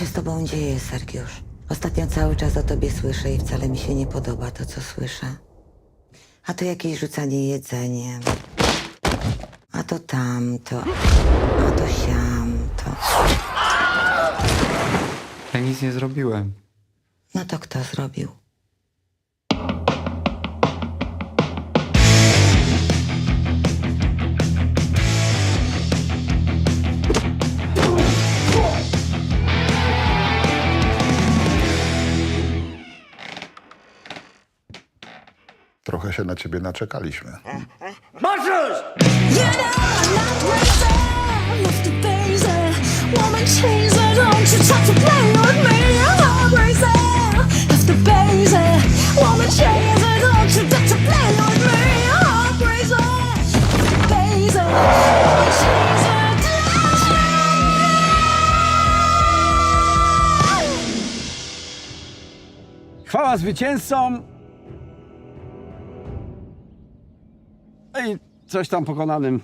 się z tobą dzieje, Sergiusz? Ostatnio cały czas o tobie słyszę i wcale mi się nie podoba to, co słyszę. A to jakieś rzucanie jedzeniem. A to tamto. A to siamto. Ja nic nie zrobiłem. No to kto zrobił? Trochę się na ciebie naczekaliśmy. Chaser, Chwała zwycięzcom! I coś tam pokonanym.